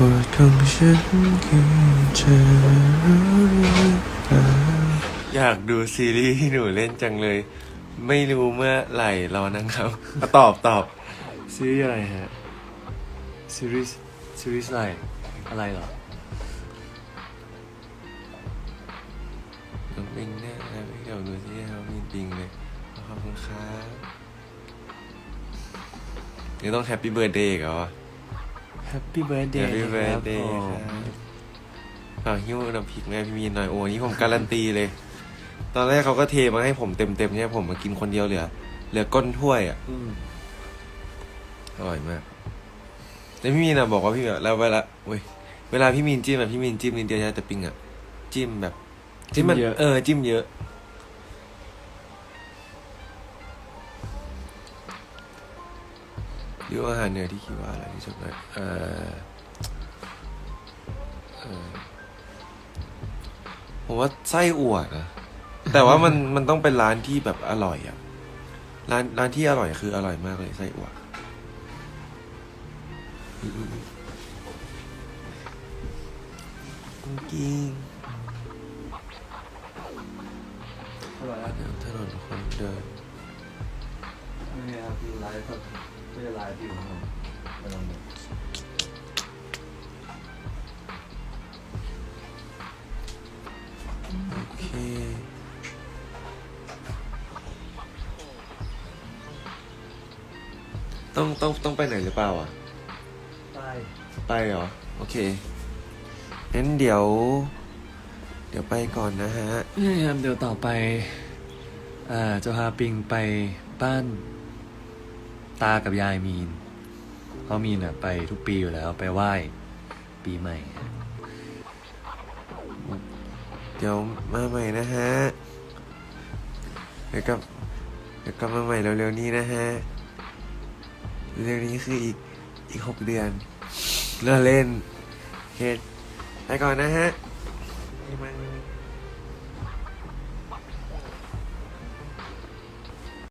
บทของฉันคือเธออยากดูซีรีส์ที่หนูเล่นจังเลย ไม่รู้เมื่อไหร่รอนะครับอะตอบตอบซีรีส์อะไรฮะซีรีส์ซีรีส์อะไรอะไรเหรอน้องปิงแน่นะพี่เดี๋ยวดูที่เขามีปิงเลยขอบคุณครับนี่ต้องแฮปปี้เบิร์ดเดย์อีกเหรอ Happy Birthday Happy นะครับ Birthday ผมครับฝากหิ้วน้ำพริกแม่พี่มีนหน่อยโอ้นี่ผมการันตีเลย ตอนแรกเขาก็เทมาให้ผมเต็มๆเนี่ยผมมากินคนเดียวเหลือเหลือก้นถ้วยอะอืมอร่อยมากแต่พี่มีนอะบอกว่าพี่แบบแล้วเวลาเว้ยเวลาพี่มีนจิ้มอะพี่มีนจิ้มนิดเดียวใช่แต่ปิงอะจิ้มแบบจิ้มมันเออจิ้มเยอะ หรือว่าอาหารเหนือที่คิดว่าอะไรที่สุดเลยเออเออผมว่าไส้อั่วนะ แต่ว่ามันมันต้องเป็นร้านที่แบบอร่อยอะร้านร้านที่อร่อยคืออร่อยมากเลยไส้อั่วอืมๆกิ้งอร่อยแล้วเดี๋ยวถนนคนเดินนี่ครับคือไลฟ์ครับ ไม่ใช่ไลฟ์ที่ผมกำลังโอเคต้องต้องต้องไปไหนหรือเปล่าอะ ไปไปเหรอ โอเคงั้นเดี๋ยว เดี๋ยวไปก่อนนะฮะนี่ครับเดี๋ยวต่อไป อ่าจะพาปิงไปบ้าน ตากับยายมีนเพราะมีนอะไปทุกปีอยู่แล้วไปไหว้ปีใหม่ เดี๋ยวมาใหม่นะฮะ เดี๋ยวกลับเดี๋ยวกลับมาใหม่เร็วๆนี้นะฮะ เร็วนี้คืออีกอีกหกเดือนเลิกเล่นโอเคไปก่อนนะฮะ